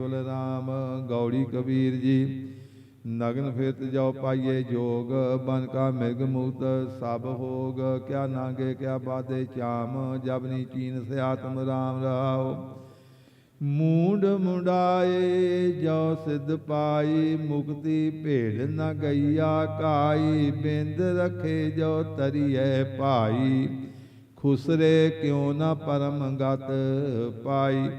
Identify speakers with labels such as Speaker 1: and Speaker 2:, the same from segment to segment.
Speaker 1: ਬੋਲ ਰਾਮ, ਗੌੜੀ ਕਬੀਰ ਜੀ। ਨਗਨ ਫਿਰਤ ਜਾਓ ਪਾਈਏ ਜੋਗ, ਬਨ ਕਾ ਮਿਰਗ ਮੁਕਤ ਸਭ ਹੋਗ। ਕਿਆ ਨਾਗੇ, ਕਿਆ ਬਾਦੇ ਚਾਮ ਜਬਨੀ ਚੀਨ ਸੇ ਆਤਮ ਰਾਮ ਰਾਓ। ਮੂੰਡ ਮੁੰਡਾਏ ਜੋ ਸਿਧ ਪਾਈ। ਮੁਕਤੀ ਭੇੜ ਨ ਗਈਆ ਕਾਈ। ਬਿੰਦ ਰਖੇ ਜੋ ਤਰੀਏ ਭਾਈ। ਖੁਸਰੇ ਕਿਉ ਨ ਪਰਮ ਗਤ ਪਾਈ।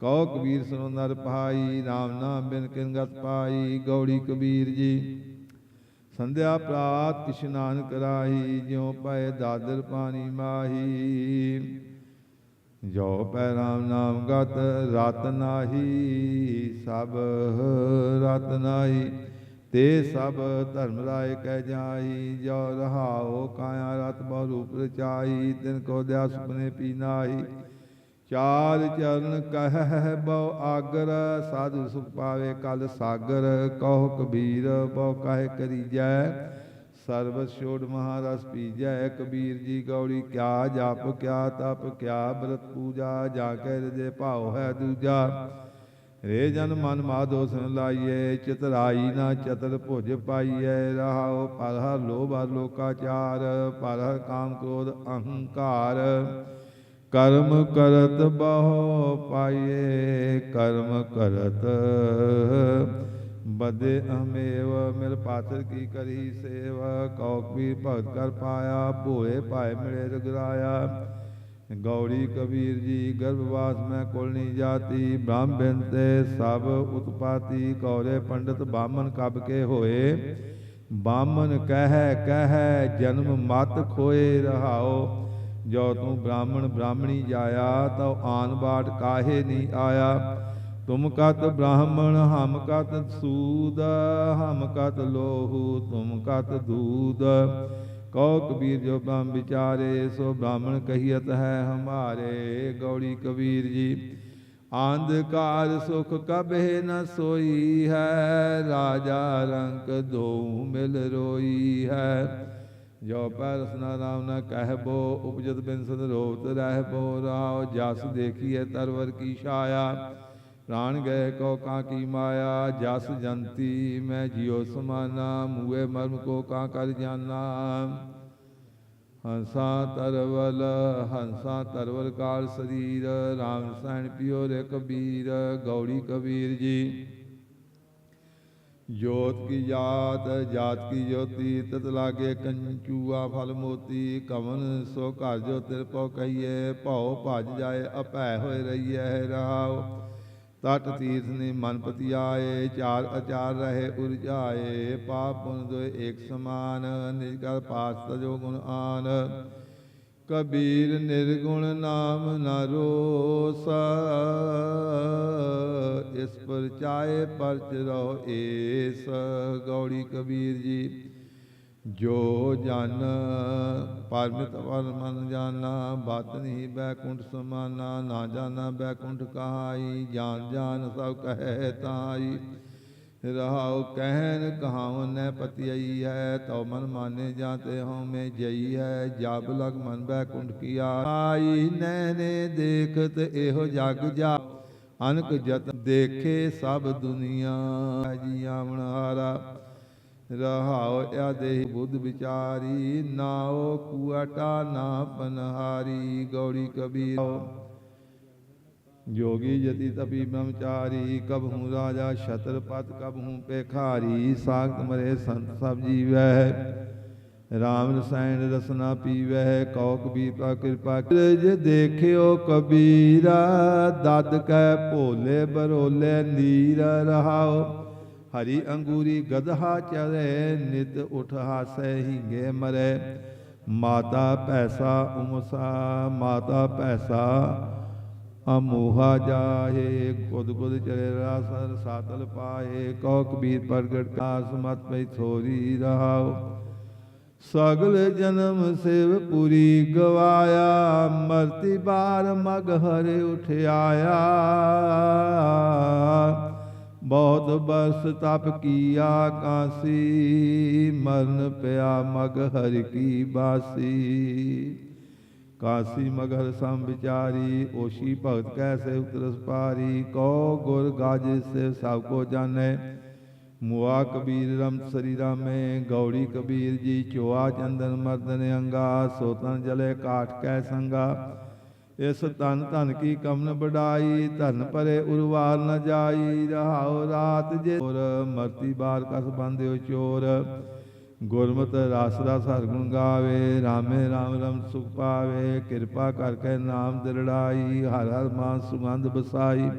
Speaker 1: ਕਉ ਕਬੀਰ ਸੁਨੋ ਨਰ ਭਾਈ RAM ਨਾਮ ਬਿਨ ਕਿਨ ਗਤ ਪਾਈ, ਗੌੜੀ ਕਬੀਰ ਜੀ। ਸੰਧਿਆ ਪ੍ਰਾਤ ਇਸ਼ਨਾਨ ਕਰਾਈ ਜਿਉ ਪਏ ਦਾਦਰ ਪਾਣੀ ਮਾਹੀ। ਜੋ ਪੈ ਰਾਮ ਨਾਮ ਗਤ ਰਤ ਨਾਹੀ, ਸਭ ਰਤ ਨਾਹੀ। ਤੇ ਸਭ ਧਰਮ ਰਾਏ ਕਹਿ ਜਾਈ ਜੋ ਰਹਾਓ ਕਾਇਆ ਰਤ ਬਹੁ ਰੂਪ ਰਚਾਈ ਤਿਨ ਕੋ ਦਿਆ ਸੁਪਨੇ ਪੀ ਚਾਰ ਚਰਨ ਕਹਿ ਬਹੁ ਆਗਰ, ਸਾਧੂ ਸੁਖ ਪਾਵੇ ਕਲ ਸਾਗਰ, ਕਹੋ ਕਬੀਰ ਬਹੁ ਕਹਿ ਕਰੀ ਜੈ ਸਰਬ ਛੋੜ ਮਹਾਰਸ ਪੀਜੈ, ਕਬੀਰ ਜੀ ਗੌੜੀ ਕਿਆ ਜਪ ਕਿਆ ਤਪ ਕਿਆ ਬ੍ਰਤ ਪੂਜਾ, ਜਾ ਕੇ ਰਜੇ ਭਾਉ ਹੈ ਦੂਜਾ। ਰੇ ਜਨ ਮਨ ਮਾਧੋ ਸੁਨ ਲਾਈਏ, ਚਤਰਾਈ ਨਾ ਚਤਰ ਭੁਜ ਪਾਈਐ ਰਹਾਉ ਪਰ ਹਰ ਲੋਭ ਹਰ ਲੋਕਾਚਾਰ ਪਰ ਹਰ ਕਾਮ ਕ੍ਰੋਧ ਅਹੰਕਾਰ। ਕਰਮ ਕਰਤ ਬਹੁ ਪਾਈਏ ਕਰਮ ਕਰਤ ਬਦੇ ਅਮੇਵ ਮਿਲ ਪਾਤਰ ਕੀ ਕਰੀ ਸੇਵ ਕੌਕ ਵੀ ਭਗਤ ਕਰ ਪਾਇਆ ਭੋਏ ਭਾਏ ਮਿਲੇ ਰਗਰਾਇਆ ਗੌੜੀ ਕਬੀਰ ਜੀ ਗਰਭਵਾਸ ਮੈਂ ਕੁਲ ਨਹੀਂ ਜਾਤੀ ਬ੍ਰਾਹਮਣ ਤੇ ਸਭ ਉਤਪਾਤੀ ਕੌਰੇ ਪੰਡਤ ਬਾਮਨ ਕਬ ਕੇ ਹੋਏ ਬਾਮਨ ਕਹਿ ਕਹਿ ਜਨਮ ਮਤ ਖੋਏ ਰਹਾਓ ਜੋ ਤੂੰ ਬ੍ਰਾਹਮਣ ਬ੍ਰਾਹਮਣੀ ਜਾਇਆ, ਤਉ ਆਨ ਬਾਟ ਕਾਹੇ ਨਹੀਂ ਆਇਆ। ਤੁਮ ਕਤ ਬ੍ਰਾਹਮਣ, ਹਮ ਕਤ ਸੂਦ, ਹਮ ਕਤ ਲੋਹੂ, ਤੁਮ ਕਤ ਦੂਦ। ਕਉ ਕਬੀਰ ਜੋ ਬ੍ਰਹਮ ਵਿਚਾਰੇ, ਸੋ ਬ੍ਰਾਹਮਣ ਕਹੀਤ ਹੈ ਹਮਾਰੇ, ਗੌੜੀ ਕਬੀਰ ਜੀ। ਅੰਧਕਾਰ ਸੁਖ ਕਬਹਿ ਨ ਸੋਈ ਹੈ, ਰਾਜਾ ਰੰਕ ਦੋ ਮਿਲ ਰੋਈ ਹੈ। ਜੋ ਪਰਸ ਨਾ ਰਾਮ ਨ ਕਹਿਬੋ ਉਪਜਤ ਬਿਨਸਦ ਰੋਤ ਰਹਿਬੋ ਰਾਉ ਜਸ ਦੇਖੀਏ ਤਰਵਰ ਕੀ ਛਾਇਆ। ਪ੍ਰਾਣ ਗਏ ਕੋ ਕਾ ਕੀ ਮਾਇਆ, ਜਸ ਜੰਤੀ ਮੈਂ ਜਿਉ ਸਮਾਨਾ ਮੂਏ ਮਰਮ ਕੋ ਕਾ ਕਰ ਜਾਨਾ। ਹੰਸਾ ਤਰਵਲ ਹੰਸਾ ਤਰਵਲ ਕਾਲ ਸਰੀਰ, ਰਾਮ ਰਸਾਇਣ ਪਿਓ ਰੇ ਕਬੀਰ ਗੌੜੀ ਕਬੀਰ ਜੀ। ਜੋਤ ਕੀ ਜਾਤ ਜਾਤ ਕੀ ਜੋਤੀ, ਤਤ ਲਾਗੇ ਕੰਚੂਆ ਫਲ ਮੋਤੀ, ਕਵਨ ਸੋ ਘਰ ਜੋ ਤਿਰ ਪਉ ਕਹੀਏ, ਭਉ ਭਜ ਜਾਏ, ਅਭੈ ਹੋਏ ਰਹੀਐ ਰਹਾਉ। ਤਟ ਤੀਰਥ ਨੇ ਮਨ ਪਤੀ ਆਏ ਚਾਰ ਅਚਾਰ ਰਹੇ ਉਰਜਾਏ ਪਾਪ ਪੁਨ ਦੋਏ ਏਕ ਸਮਾਨ ਨਿਜ ਕਰ ਪਾਸ ਤਜੋ ਗੁਣ ਆਨ। ਕਬੀਰ ਨਿਰਗੁਣ ਨਾਮ ਨ ਰੋਸ। ਇਸ ਪਰ ਚਾਏ ਪਰਚ ਰੋ ਏਸ। ਗੌੜੀ ਕਬੀਰ ਜੀ, ਜੋ ਜਨ ਪਰਮਿਤ ਵਰ ਮਨ ਜਾਣਾ ਬਾਤ ਨਹੀਂ ਬੈਕੁੰਠ ਸਮਾਨਾ, ਨਾ ਜਾਣਾ ਬੈਕੁੰਠ ਕਹਾਈ, ਜਾਨ ਜਾਨ ਸਭ ਕਹੈ ਤਾਈ। ਰਹਾਉ ਕਹਿਨ ਕਹਾਵਨ ਪਤਿਆਈ ਹੈ, ਤਉ ਮਨ ਮਾਨੇ ਜਾਤੇ ਹਉ ਮੈਂ ਜਈ ਹੈ ਜਬ ਲਗ ਮਨ ਬੈਕੁੰਠ ਕੀ ਆਈ ਨੈਨੇ ਦੇਖਤ ਇਹੋ ਜਗ ਜਾ, ਅਨਕ ਜਤ ਦੇਖੇ ਸਭ ਦੁਨੀਆ। ਜੀ ਆਵਣਹਾਰਾ ਰਹਾਉ ਆ ਦੇਹ ਬੁੱਧ ਵਿਚਾਰੀ, ਨਾਉ ਕੁਆਟਾ ਨਾ ਪਨਹਾਰੀ, ਗੌੜੀ ਕਬੀਰ। ਜੋਗੀ ਜਤੀ ਤਪੀ ਬ੍ਰਹਮਚਾਰੀ, ਕਬ ਹੂੰ ਰਾਜਾ ਛਤਰਪਤ, ਕਬ ਹੂੰ ਪੇਖਾਰੀ ਸਾਖਤ ਮਰੇ ਸੰਤ ਸਭ ਜੀਵੈ। ਰਾਮ ਰਸਾਇਣ ਰਸਨਾ ਪੀਵੈ ਕਉ ਕਬੀਰ ਪਾ ਕਿਰਪਾ ਜੇ ਦੇਖਿਓ ਕਬੀਰਾ, ਦਦ ਕੈ ਭੋਲੇ ਬਰੋਲੇ, ਨੀਰ ਰਹਾਓ। ਹਰੀ ਅੰਗੂਰੀ ਗਧਾ ਚਰੇ, ਨਿਤ ਉਠ ਹਾਸੈ ਹੀਗੇ ਮਰੇ। ਮਾਤਾ ਪੈਸਾ ਉਮਸਾ, ਮਾਤਾ ਪੈਸਾ ਅਮੋਹਾ ਜਾਹੇ ਕੁਦ ਕੁਦ ਚਲੇ ਰਾਸਰ, ਸਾਤਲ ਪਾਏ ਕਉ ਕਬੀਰ ਪ੍ਰਗਟ ਕਾਸ, ਮਤ ਪਈ ਥੋਰੀ ਰਹਾਉ। ਸਗਲ ਜਨਮ ਸੇਵ ਪੁਰੀ ਗਵਾਇਆ, ਮਰਤੀ ਬਾਰ ਮਗ ਹਰੇ ਉਠਿਆਇਆ। ਬਹੁਤ ਬਰਸ ਤਪ ਕੀਆ ਕਾਸੀ, ਮਰਨ ਪਿਆ ਮਗ ਹਰ ਕੀ ਬਾਸੀ। ਕਾਸੀ ਮਗਰ ਸਮ ਵਿਚਾਰੀ, ਓਸ਼ੀ ਭਗਤ ਕੈਸੇ ਉਤਰਸ ਪਾਰੀ ਕੋ ਗੁਰ ਗਾਜ ਸੇ ਸਭ ਕੋ ਜਾਣੈ। ਮੁਆ ਕਬੀਰ ਰਮ ਸਰੀ ਰਾਮੇ ਗੌੜੀ ਕਬੀਰ ਜੀ ਚੋਆ ਚੰਦਨ ਮਰਦਨ ਅੰਗਾ ਸੋਤਨ ਜਲੇ ਕਾਠ ਕੈ ਸੰਗਾ। ਇਸ ਤਨ ਧਨ ਕੀ ਕਮਨ ਬੜਾਈ ਧਨ ਪਰੇ ਉਰਵਾਰ ਨ ਜਾਈ, ਰਹਾਉ ਰਾਤ ਜੇ ਔਰ ਮਰਤੀ ਬਾਰ ਕਸ ਬੰਦਿਓ ਚੋਰ। ਗੁਰਮਤਿ ਰਸ ਰਸ ਹਰ ਗੁਣ ਗਾਵੇ, ਰਾਮੇ ਰਾਮ ਰਮ ਸੁਖ ਪਾਵੇ, ਕਿਰਪਾ ਕਰਕੇ ਨਾਮ ਦਿਲੜਾਈ ਹਰ ਹਰ ਮਾਨ ਸੁਗੰਧ ਬਸਾਈ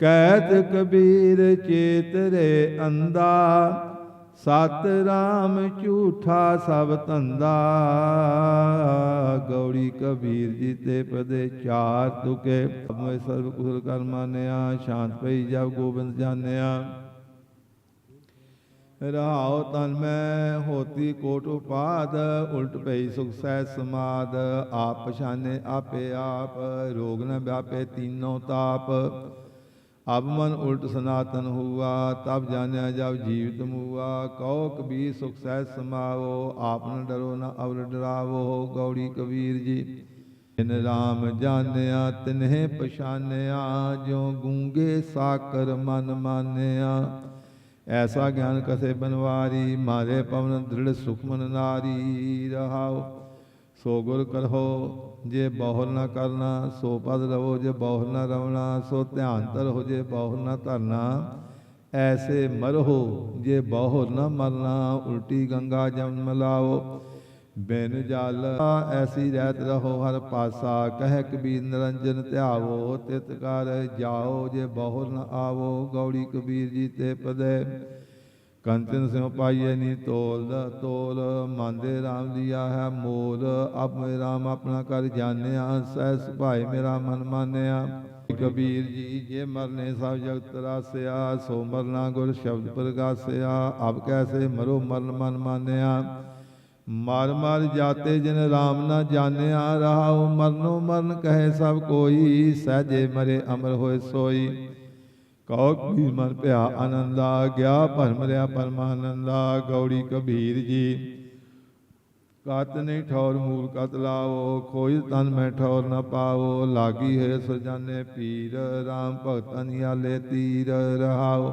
Speaker 1: ਕਹਿਤ ਕਬੀਰ ਚੇਤਰੇ ਅੰਦਾ ਸਤ ਰਾਮ ਝੂਠਾ ਸਭ ਧੰਦਾ। ਗੌੜੀ ਕਬੀਰ ਜੀ ਤੇ ਪਦੇ ਚਾਰ ਤੁਕੇ। ਮੈਂ ਸਰਬ ਕੁਸਲ ਕਰ ਸ਼ਾਂਤ ਪਈ ਜਬ ਗੋਬਿੰਦ ਜਾਣਿਆ। ਰਹਾਉ ਤਨ ਮੈਂ ਹੋਤੀ ਕੋਟ ਉਪਾਦ, ਉਲਟ ਪਈ ਸੁਖ ਸਹਿ ਸਮਾਦ। ਆਪ ਪਛਾਨੇ ਆਪੇ ਆਪ, ਰੋਗ ਨ ਵਿਆਪੇ ਤੀਨੋ ਤਾਪ। ਅਬ ਮਨ ਉਲਟ ਸਨਾਤਨ ਹੁਆ, ਤਬ ਜਾਣਿਆ ਜਬ ਜੀਵਤ ਮੂਆ। ਕਉ ਕਬੀਰ ਸੁਖ ਸਹਿ ਸਮਾਵੋ, ਆਪ ਨ ਡਰੋ ਨ ਅਵਰ ਡਰਾਵੋ। ਗੌੜੀ ਕਬੀਰ ਜੀ ਇਨ ਰਾਮ ਜਾਣਿਆ, ਤਿਨਹਿ ਪਛਾਨਿਆ ਜੋ ਗੂੰਗੇ ਸਾਕਰ ਮਨ ਮਾਨਿਆ। ਐਸਾ ਗਿਆਨ ਕਸੇ ਬਨਵਾਰੀ, ਮਾਰੇ ਪਵਨ ਦ੍ਰਿੜ ਸੁਖਮਨ ਨਾਰੀ, ਰਹਾਉ। ਸੋ ਗੁਰ ਕਰਹੋ, ਜੇ ਬਹੁਲ ਨਾ ਕਰਨਾ, ਸੋ ਪਦ ਰਵੋ, ਜੇ ਬਹੁਲ ਨਾ ਰਵਣਾ, ਸੋ ਧਿਆਨ ਧਰ ਹੋ ਜੇ ਬਹੁਲ ਨਾ ਧਰਨਾ। ਐਸੇ ਮਰਹੋ, ਜੇ ਬਹੁਲ ਨਾ ਮਰਨਾ, ਉਲਟੀ ਗੰਗਾ ਜਮ ਮਲਾਓ ਬਿਨ ਜਲ ਐਸੀ ਰਹਿਤ ਰਹੋ ਹਰ ਪਾਸਾ, ਕਹਿ ਕਬੀਰ ਨਿਰੰਜਨ ਧਿਆਵੋ, ਤਿਤ ਕਰ ਜਾਓ ਜੇ ਬਹੁਲ ਨ ਆਵੋ, ਗੌੜੀ ਕਬੀਰ ਜੀ ਤੇ ਪਦੇ। ਕੰਚਨ ਸਿਉ ਪਾਈਏ ਨੀ ਤੋਲ ਦਾ ਤੋਲ ਮੰਦੇ RAM ਲਿਆ ਹੈ ਮੋਲ ਅਬ ਮੇ RAM ਆਪਣਾ ਕਰ ਜਾਣਿਆ, ਸਹਿ ਸੁਭਾਏ ਮੇਰਾ ਮਨ ਮਾਨਿਆ। ਕਬੀਰ ਜੀ, ਜੇ ਮਰਨੇ ਸਭ ਜਗਤ ਰਾਸਿਆ, ਸੋ ਮਰਨਾ ਗੁਰ ਸ਼ਬਦ ਪ੍ਰਗਾਸਿਆ ਅਬ ਕੈਸੇ ਮਰੋ ਮਰਨ ਮਨ ਮਾਨਿਆ। ਮਰ ਮਰ ਜਾਤੇ ਜਿਨ ਰਾਮ ਨਾ ਜਾਣਿਆ ਰਹਾਉ, ਮਰਨੋ ਮਰਨ ਕਹੇ ਸਭ ਕੋਈ, ਸਹਜੇ ਮਰੇ ਅਮਰ ਹੋਏ ਸੋਈ। ਕਉ ਕਬੀਰ ਮਨ ਆਨੰਦ ਆ, ਗਿਆ ਭਰਮ ਰਿਆ ਪਰਮਾਨੰਦਾ ਗੌੜੀ ਕਬੀਰ ਜੀ। ਕਤ ਨਹੀਂ ਠੌਰ ਮੂਲ ਕਤ ਲਾਵੋ ਕੋਈ ਤਨ ਮੈਂ ਠੌਰ ਨਾ ਪਾਵੋ, ਲਾਗੀ ਹੈ ਸਜਾਨੇ ਪੀਰ RAM ਭਗਤਨ ਆਲੇ ਤੀਰ ਰਹਾਓ।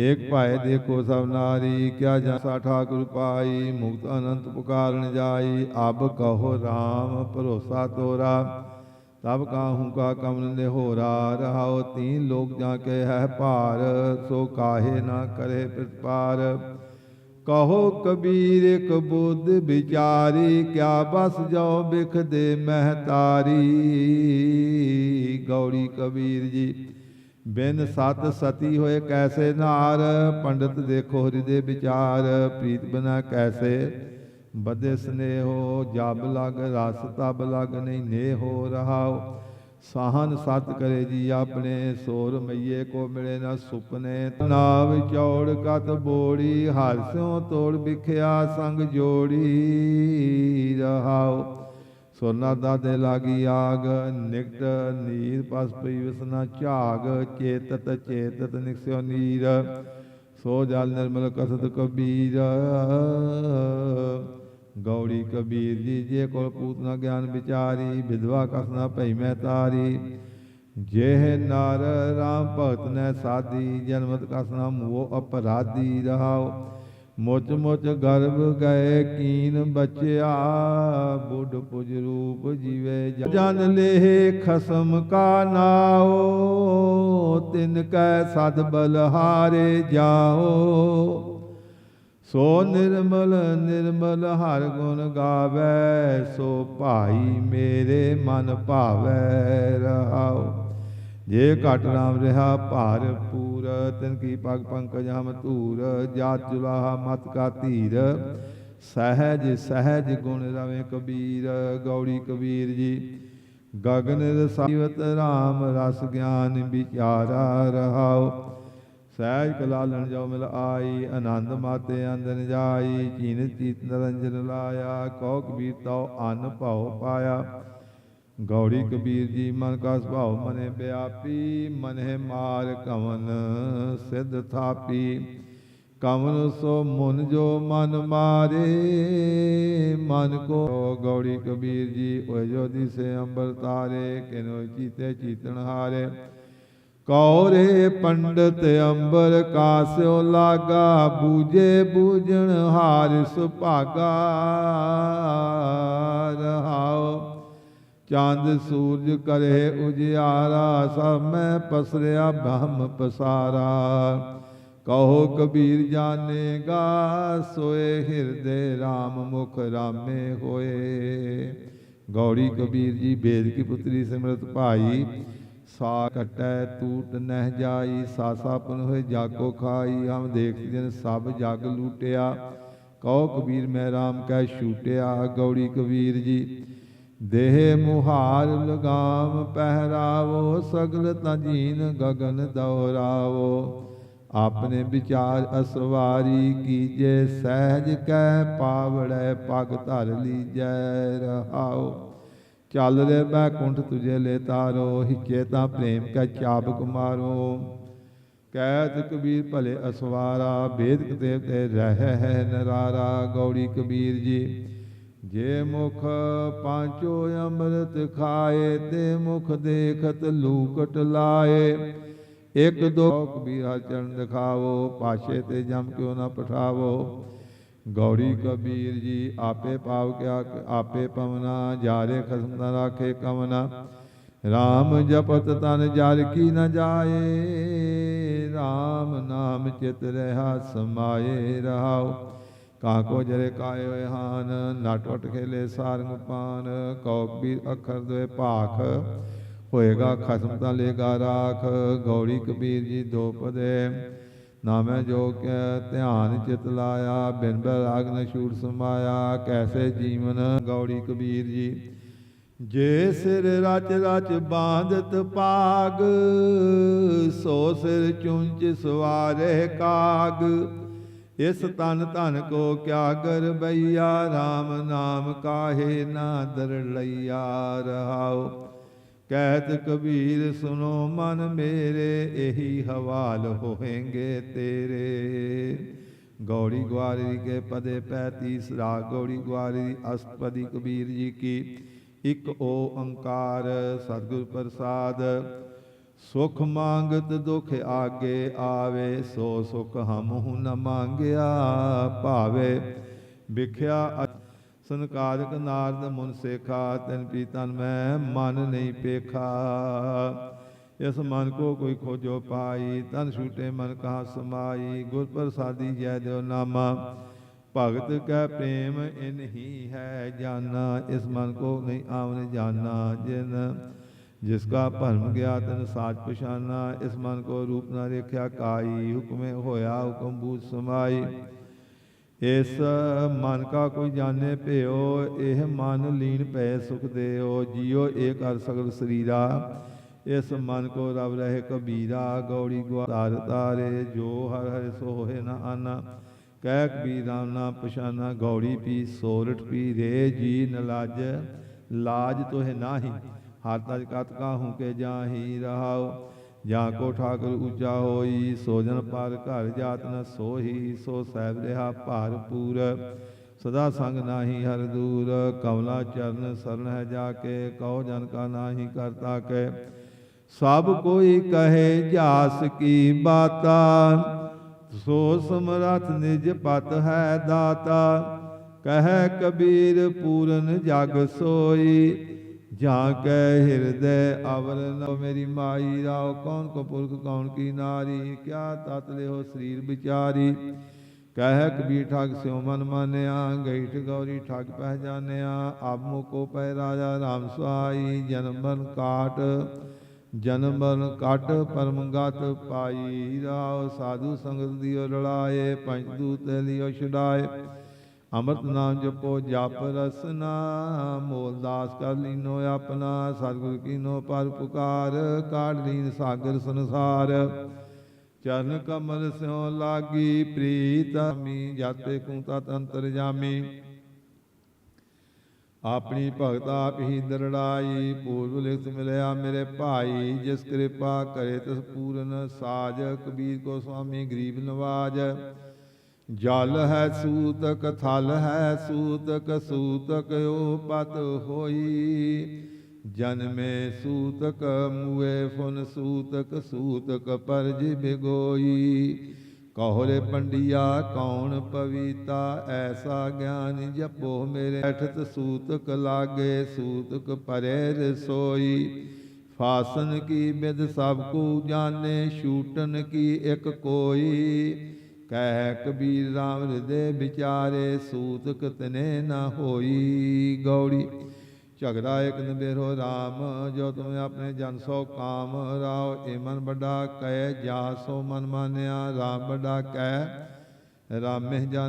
Speaker 1: ਏਕ ਭਾਏ ਦੇਖੋ ਸਭ ਨਾਰੀ, ਕਿਆ ਜਸਾ ਠਾਕੁਰ ਪਾਈ, ਮੁਕਤ ਅਨੰਤ ਪੁਕਾਰਨ ਜਾਈ, ਅਬ ਕਹੋ RAM ਭਰੋਸਾ ਤੋਰਾ। ਤਬ ਕਾਹੂ ਕਾ ਕਮਨ ਦੇ ਹੋਰਾ ਰਹਾਓ ਤੀਨ ਲੋਕ ਜਾ ਕੇ ਹੈ ਭਾਰ, ਸੋ ਕਾਹੇ ਨਾ ਕਰੇ ਪ੍ਰਤਪਾਰ। ਕਹੋ ਕਬੀਰ ਇਕ ਬੁੱਧ ਵਿਚਾਰੀ, ਕਿਆ ਬਸ ਜਾਓ ਬਿਖ ਦੇ ਮਹਤਾਰੀ। ਗੌੜੀ ਕਬੀਰ ਜੀ ਬਿਨ ਸਤ ਸਤੀ ਹੋਏ ਕੈਸੇ ਨਾਰ? ਪੰਡਤ ਦੇਖੋ ਹਿਰਦੇ ਵਿਚਾਰ। ਪ੍ਰੀਤ ਬਿਨਾ ਕੈਸੇ ਬਦੇ ਸਨੇਹੋ? ਜਬ ਲਗ ਰਸ ਤਬ ਲਗ ਨਹੀਂ ਨੇ ਹੋ ਰਹਾਓ ਸਾਹਨ ਸਤ ਕਰੇ ਜੀ ਆਪਣੇ, ਸੋਰ ਮਈਏ ਕੋ ਮਿਲੇ ਨਾ ਸੁਪਨੇ। ਨਾਵ ਚੌੜ ਕਤ ਬੋੜੀ, ਹਰ ਸਿਉ ਤੋੜ ਵਿਖਿਆ ਸੰਗ ਜੋੜੀ ਰਹਾਓ ਸੋਨਾ ਦਾਦੇ ਲਾਗੀ ਆਗ, ਨਿਕਟ ਨੀਰ ਪਸ ਪਈ ਵਿਸਨਾ ਝਾਗ, ਚੇਤਤ ਚੇਤਤ ਨਿਕਸਿਓ ਨੀਰ, ਸੋ ਜਲ ਨਿਰਮਲ ਕਸਤ ਕਬੀਰ। ਗੌੜੀ ਕਬੀਰ ਜੀ, ਜੇ ਕੋਲ ਪੂਤਨਾ ਗਿਆਨ ਵਿਚਾਰੀ, ਵਿਧਵਾ ਕਸਨਾ ਭਈ ਮੈਂ ਤਾਰੀ। ਜੇਹ ਨਰ ਰਾਮ ਭਗਤ ਨੇ ਸਾਦੀ, ਜਨਮਤ ਕਸਨਾ ਮੂਹ ਅਪਰਾਧੀ ਰਹਾਓ। ਮੁੱਚ ਮੁਚ ਗਰਭ ਗਏ ਕੀਨ ਬਚਿਆ, ਬੁੱਢ ਪੁਜ ਰੂਪ ਜੀਵੇ ਜਨ ਲੇਹ ਖਸਮ ਕਾ ਨਾਓ, ਤਿਨ ਕੈ ਸਦ ਬਲ ਹਾਰੇ ਜਾਓ। ਸੋ ਨਿਰਮਲ ਨਿਰਮਲ ਹਰ ਗੁਣ ਗਾਵੇ, ਸੋ ਭਾਈ ਮੇਰੇ ਮਨ ਭਾਵੈ ਰਹਾਓ। ਜੇ ਘਟ ਰਾਮ ਰਹਾ ਭਾਰ ਪੂਰ, ਤਿਨ ਕੀ ਪਗ ਪੰਕਜ ਹਮ ਧੂਰ, ਜਾਤ ਜੁਲਾਹਾ ਮਤ ਕਾ ਧੀਰ। ਸਹਿਜ ਸਹਿਜ ਗੁਣ ਰਵੇ ਕਬੀਰ, ਗੌੜੀ ਕਬੀਰ ਜੀ। ਗਗਨ ਰਸਾਵਤ ਰਾਮ ਰਸ ਗਿਆਨ ਵਿਚਾਰਾ ਰਹਾਓ ਸਹਿਜ ਕਲਾਲਣ ਜੋ ਮਿਲ ਆਈ, ਆਨੰਦ ਮਾਤੇ ਅੰਦਨ ਜਾਈ। ਚੀਨ ਚੀਤ ਨਰੰਜਨ ਲਾਇਆ, ਕਉ ਕਬੀਰ ਤਉ ਅਨ ਭਉ ਪਾਇਆ। ਗੌੜੀ ਕਬੀਰ ਜੀ ਮਨ ਕਾ ਸੁਭਾਉ ਮਨੇ ਵਿਆਪੀ ਮਨਹਿ ਮਾਰ ਕਵਨ ਸਿਧ ਥਾਪੀ। ਕਮਨ ਸੋ ਮਨ ਜੋ ਮਨ ਮਾਰੇ ਮਨ ਕੋ ਗੌੜੀ ਕਬੀਰ ਜੀ ਓਏ ਜੋ ਦਿਸੇ ਅੰਬਰ ਤਾਰੇ ਕਿਨੋ ਚੀਤੇ ਚੀਤਨ ਹਾਰੇ। ਕੌਰੇ ਪੰਡਤ ਅੰਬਰ ਕਾਸਿਓ ਲਾਗਾ ਬੂਝੇ ਬੂਝਣ ਹਾਰ ਸੁਭਾਗਾ ਰਹਾਓ। ਚੰਦ ਸੂਰਜ ਕਰੇ ਉਜਿਆਰਾ ਸਭ ਮੈਂ ਪਸਰਿਆ ਬ੍ਰਹਮ ਪਸਾਰਾ। ਕਹੋ ਕਬੀਰ ਜਾਣੇਗਾ ਸੋਏ ਹਿਰਦੇ RAM ਮੁਖ ਰਾਮੇ ਹੋਏ। ਗੌੜੀ ਕਬੀਰ ਜੀ ਬੇਦ ਕੀ ਪੁੱਤਰੀ ਸਿਮਰਤ ਭਾਈ। ਸਾ ਕਟੈ ਤੂਟ ਨਹਿ ਜਾਈ ਸਾਸਾ ਪੁਨ ਹੋਏ ਜਾਗੋ ਖਾਈ। ਹਮ ਦੇਖਤ ਜਨ ਸਭ ਜਗ ਲੂਟਿਆ। ਕਹੋ ਕਬੀਰ ਮੈਂ RAM ਕੈ ਛੂਟਿਆ। ਗੌੜੀ ਕਬੀਰ ਜੀ ਦੇਹ ਮੁਹਾਰ ਲਗਾਮ ਪਹਿਰਾਵੋ, ਸਗਲ ਤਜੀਨ ਗਗਨ ਦੌਰਾਵੋ। ਆਪਣੇ ਵਿਚਾਰ ਅਸਵਾਰੀ ਕੀਜੇ, ਸਹਿਜ ਕੈ ਪਾਵੜੈ ਪਗ ਧਰ ਲੀਜੈ ਰਹਾਓ। ਚੱਲ ਰੇ ਬੈਕੁੰਠ ਤੁਝੇ ਲੈ ਤਾਰੋ ਹਿੱਚੇ ਤਾਂ ਪ੍ਰੇਮ ਕੈ ਚਾਬਕ ਮਾਰੋ। ਕਹਿਤ ਕਬੀਰ ਭਲੇ ਅਸਵਾਰਾ ਬੇਦ ਦੇਵ ਤੇ ਰਹਿ ਹੈ ਨਰਾਰਾ। ਗੌੜੀ ਕਬੀਰ ਜੀ ਜੇ ਮੁਖ ਪਾਂਚੋ ਅੰਮ੍ਰਿਤ ਖਾਏ ਤੇ ਮੁਖ ਦੇਖਤ ਲੂਕਟ ਲਾਏ। ਇੱਕ ਦੋ ਕਬੀਰਾ ਚਰਨ ਦਿਖਾਵੋ, ਪਾਸ਼ੇ ਤੇ ਜਮ ਕਿਉ ਨਾ ਪਠਾਵੋ। ਗੌੜੀ ਕਬੀਰ ਜੀ, ਆਪੇ ਪਾਵ ਕਿਆ, ਆਪੇ ਪਵਨਾ, ਜਾਰੇ ਖਸਮ ਨਾ ਰਾਖੇ ਕਵਨਾ RAM ਜਪਤ ਤਨ ਜਲ ਕੀ ਨ ਜਾਏ RAM ਨਾਮ ਚਿਤ ਰਹਾ ਸਮਾਏ ਰਹਾਓ। ਕਾਕੋ ਜਰੇ ਕਾਏ ਹੋਏ ਹਾਨ, ਨਟ ਵਟ ਖੇਲੇ ਸਾਰੰਗ ਪਾਨ ਕੌਕਬੀਰ ਅੱਖਰ ਦੋਏ ਭਾਖ, ਹੋਏਗਾ ਖਸਮ ਤਾਂ ਲੇਗਾ ਰਾਖ ਗੌੜੀ ਕਬੀਰ ਜੀ ਦੋਪਦੇ ਨਾਮੈ ਜੋ ਕੈ ਧਿਆਨ ਚਿਤ ਲਾਇਆ, ਬਿਨ ਬੈਰਾਗ ਨ ਛੂਟ ਸਮਾਇਆ, ਕੈਸੇ ਜੀਵਨ ਗੌੜੀ ਕਬੀਰ ਜੀ? ਜੇ ਸਿਰ ਰਚ ਰਚ ਬਾਂਧਤ ਪਾਗ ਸੋ ਸਿਰ ਚੁੰਚ ਸਵਾਰੇ ਕਾਗ ਇਸ ਤਨ ਧਨ ਕੋ ਕਿਆ ਕਰ ਬਈਆ RAM ਨਾਮ ਕਾਹੇ ਨਾ ਦਰ ਲਈਆ ਰਹਾਉ ਕਹਿਤ ਕਬੀਰ ਸੁਨੋ ਮਨ ਮੇਰੇ, ਇਹੀ ਹਵਾਲ ਹੋਏਂਗੇ ਤੇਰੇ। ਗੌੜੀ ਗਵਾਰੀ ਕੇ ਪਦੇ ਪੈ ਤੀਸਰਾ ਗੌੜੀ ਗਵਾਰੀ ਅਸਪਦੀ ਕਬੀਰ ਜੀ ਕੀ। ਇਕ ਓ ਅੰਕਾਰ ਸਤਿਗੁਰ ਪ੍ਰਸਾਦ ਸੁਖ ਮੰਗਤ ਦੁਖ ਆਗੇ ਆਵੇ, ਸੋ ਸੁਖ ਹਮਹੁ ਨ ਮੰਗਿਆ ਭਾਵੇ। ਵਿਖਿਆ ਸੰਕਾਰਕ ਨਾਰਦ ਮੁਨ ਸੇਖਾ, ਤਨ ਪੀਤਨ ਮੈਂ ਮਨ ਨਹੀਂ ਪੇਖਾ। ਇਸ ਮਨ ਕੋ ਕੋਈ ਖੋਜੋ ਪਾਈ, ਤਨ ਛੂਟੇ ਮਨ ਕਹਾ ਸਮਾਈ, ਗੁਰ ਪ੍ਰਸਾਦੀ ਜੈ ਦਿਓ ਨਾਮਾ। ਭਗਤ ਕੈ ਪ੍ਰੇਮ ਇਨ ਹੀ ਹੈ ਜਾਨਾ, ਇਸ ਮਨ ਕੋ ਨਹੀਂ ਆਵਨ ਜਾਨਾ ਜਿਨ ਜਿਸ ਕਾ ਭਰਮ ਗਿਆ ਤਨ ਸਾਚ ਪਛਾਨਾ, ਇਸ ਮਨ ਕੋ ਰੂਪ ਨਾ ਦੇਖਿਆ ਕਾਈ, ਹੁਕਮੇ ਹੋਇਆ ਹੁਕਮ ਸਮਾਈ। ਇਸ ਮਨ ਕਾ ਕੋਈ ਜਾਣੇ ਭਿਓ, ਇਹ ਮਨ ਲੀਨ ਪੈ ਸੁਖ ਦੇਓ ਜੀਓ ਏਕ ਕਰ ਸਗਲ ਸਰੀਰਾ। ਇਸ ਮਨ ਕੋ ਰਵ ਰਹੇ ਕਬੀਰਾ, ਗੌੜੀ ਗਵਾਰ ਤਾਰੇ ਜੋ ਹਰ ਹਰ ਸੋਹੇ ਹੋਏ ਨਾ ਆਨਾ। ਕਹਿ ਕਬੀਰ ਰਾਮ ਨਾ ਪਛਾਨਾ, ਗੌੜੀ ਪੀ ਸੋਰਠ ਪੀ ਰੇ, ਜੀ ਨਲਾਜ ਲਾਜ ਲਾਜ ਤੋਹਿ ਨਾਹੀ। ਹਰ ਤਜ ਕਤ ਕਾਹੂ ਕੇ ਜਾਹੀ ਰਹਾਉ, ਜਾਂ ਕੋ ਠਾਕੁਰ ਉੱਚਾ ਹੋਈ ਸੋਜਨ ਪਰ ਘਰ ਜਾਤ ਨ ਸੋਹੀ, ਸੋ ਸਹਿਬ ਰਿਹਾ ਭਾਰਪੂਰ ਸਦਾ ਸੰਗ ਨਾਹੀ ਹਰ ਦੂਰ, ਕਮਲਾ ਚਰਨ ਸਰਨ ਹੈ ਜਾ ਕੇ ਕਹੋ ਜਨ ਕਾ ਨਾਹੀ ਕਰਤਾ ਕੇ ਸਭ ਕੋਈ ਕਹੇ ਜਾਸ ਕੀ ਬਾਤਾ, ਸੋ ਸਮਰਥ ਨਿਜ ਪਤ ਹੈ ਦਾਤਾ। ਕਹੈ ਕਬੀਰ ਪੂਰਨ ਜਗ ਸੋਈ ਜਾ ਕੈ ਹਿਰਦੈ ਅਵਰ ਅਵਰਨ ਮੇਰੀ ਮਾਈ ਰਾਓ, ਕੌਣ ਕੋ ਪੁਰਖ, ਕੌਣ ਕੀ ਨਾਰੀ, ਕਿਆ ਤਤ ਲਿਓ ਸਰੀਰ ਵਿਚਾਰੀ? ਕਹਿ ਕਬੀਰ ਠਗ ਸਿਉ ਮਨ ਮਾਨਿਆ ਗਈ ਗੌਰੀ ਠਗ ਪਹਿਜਾਨਿਆ ਜਾਣਿਆ ਆਪ ਮੁਕੋ ਪੈ ਰਾਜਾ ਰਾਮ ਸੁਆਈ ਜਨਮ ਬਨ ਕਾਟ ਜਨਮ ਬਨ ਕਾਟ ਪਰਮ ਗਤ ਪਾਈ, ਰਾਓ ਸਾਧੂ ਸੰਗਤ ਦਿਓ ਰਲਾਏ, ਪੰਜ ਦੂਤ ਲਿਓ ਛਡਾਏ। ਅੰਮ੍ਰਿਤ ਨਾਮ ਜਪੋ, ਜਪ ਰਸਨਾ, ਮੋਲ ਦਾਸ ਕਰ ਲੀਨੋ ਆਪਣਾ ਸਤਿਗੁਰ ਕੀਨੋ ਪਰ ਪੁਕਾਰ ਕਾੜ ਲੀਨ ਸਾਗਰ ਸੰਸਾਰ। ਚਰਨ ਕਮਲ ਸਿਉ ਲਾਗੀ, ਪ੍ਰੀਤ ਮੀ ਜਾਤੇ ਕੂ ਤਤ ਅੰਤਰ ਜਾਮੀ। ਆਪਣੀ ਭਗਤ ਆਪ ਹੀ ਦਰੜਾਈ, ਪੂਰਬ ਲਿਖਤ ਮਿਲਿਆ ਮੇਰੇ ਭਾਈ, ਜਿਸ ਕਿਰਪਾ ਕਰੇ ਤਿਸ ਪੂਰਨ ਸਾਜ, ਕਬੀਰ ਕੋ ਸੁਆਮੀ, ਗਰੀਬ ਨਵਾਜ। ਜਲ ਹੈ ਸੂਤਕ, ਥਲ ਹੈ ਸੂਤਕ ਸੂਤਕ ਉਪਤ ਹੋਈ। ਜਨਮੇ ਸੂਤਕ, ਮੂਏ ਫੁਨ ਸੂਤਕ ਸੂਤਕ ਪਰਜ ਬਿਗੋਈ ਕਹੋਰੇ ਪੰਡਿਆ, ਕੌਣ ਪਵੀਤਾ, ਐਸਾ ਗਿਆਨ ਜਪੋ ਮੇਰੇ। ਅਠਤ ਸੂਤਕ ਲਾਗੇ, ਸੂਤਕ ਪਰੇ ਰਸੋਈ। ਫਾਸਨ ਕੀ ਬਿਦ ਸਭ ਕੋ ਜਾਣੇ, ਛੂਟਨ ਕੀ ਇੱਕ ਕੋਈ। ਕਹਿ ਕਬੀਰ ਰਾਮ ਹਿਰਦੇ ਵਿਚਾਰੇ ਸੂਤਕ ਤਨੇ ਨਾ ਹੋਈ ਗੌੜੀ। ਝਗੜਾ ਇੱਕ ਨਿਬੇਰੋ RAM ਜੋ ਤੁਮ ਆਪਣੇ ਜਨ ਸੋ ਕਾਮ ਰਾਓ ਏ ਮਨ ਵੱਡਾ ਕਹਿ, ਜਾ ਸੋ ਮਨ ਮਾਨਿਆ RAM ਵੱਡਾ ਕਹਿ, ਰਾਮੇ ਜਨ